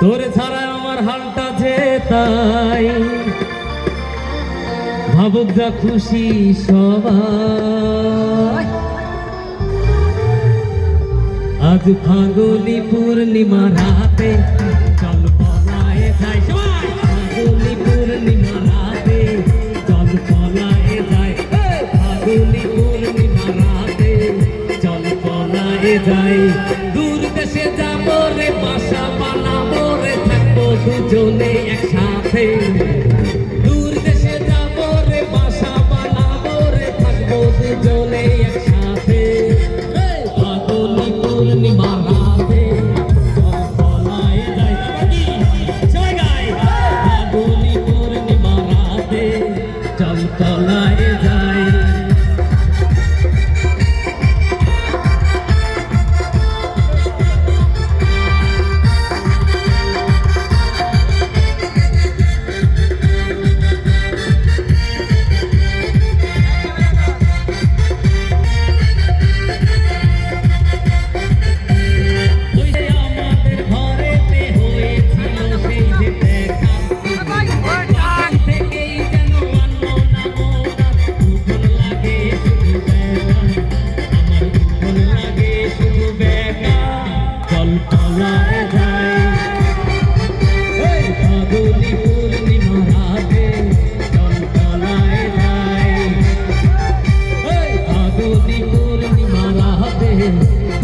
তোরে ছাড়া আমার হালটা যে তাই। ভাবুক যা খুশি সবাই আজ ফাগুনি পূর্ণিমা রাতে, চল যাই। যাই। যাই। দূর দেশে যাব দুজনে একসাথে।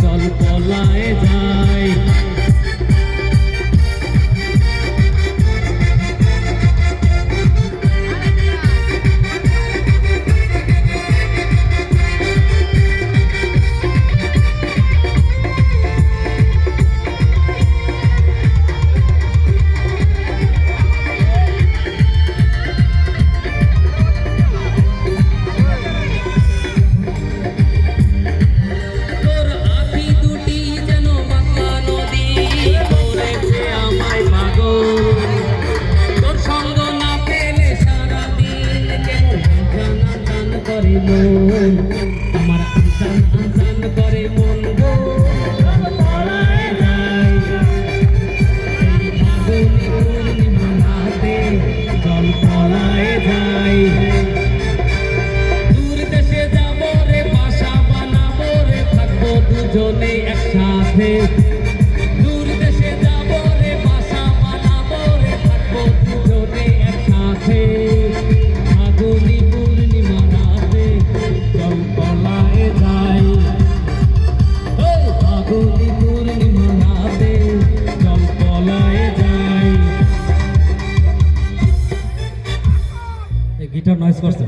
চল পলায় দুজনে একসাথে। দূর দেশে যাব রে একসাথে। ফাগুনি পূর্ণিমা রাতে যায় এই ফাগুনি পূর্ণিমা রাতে জল পলায় যায় গিটার নয়েজ করছে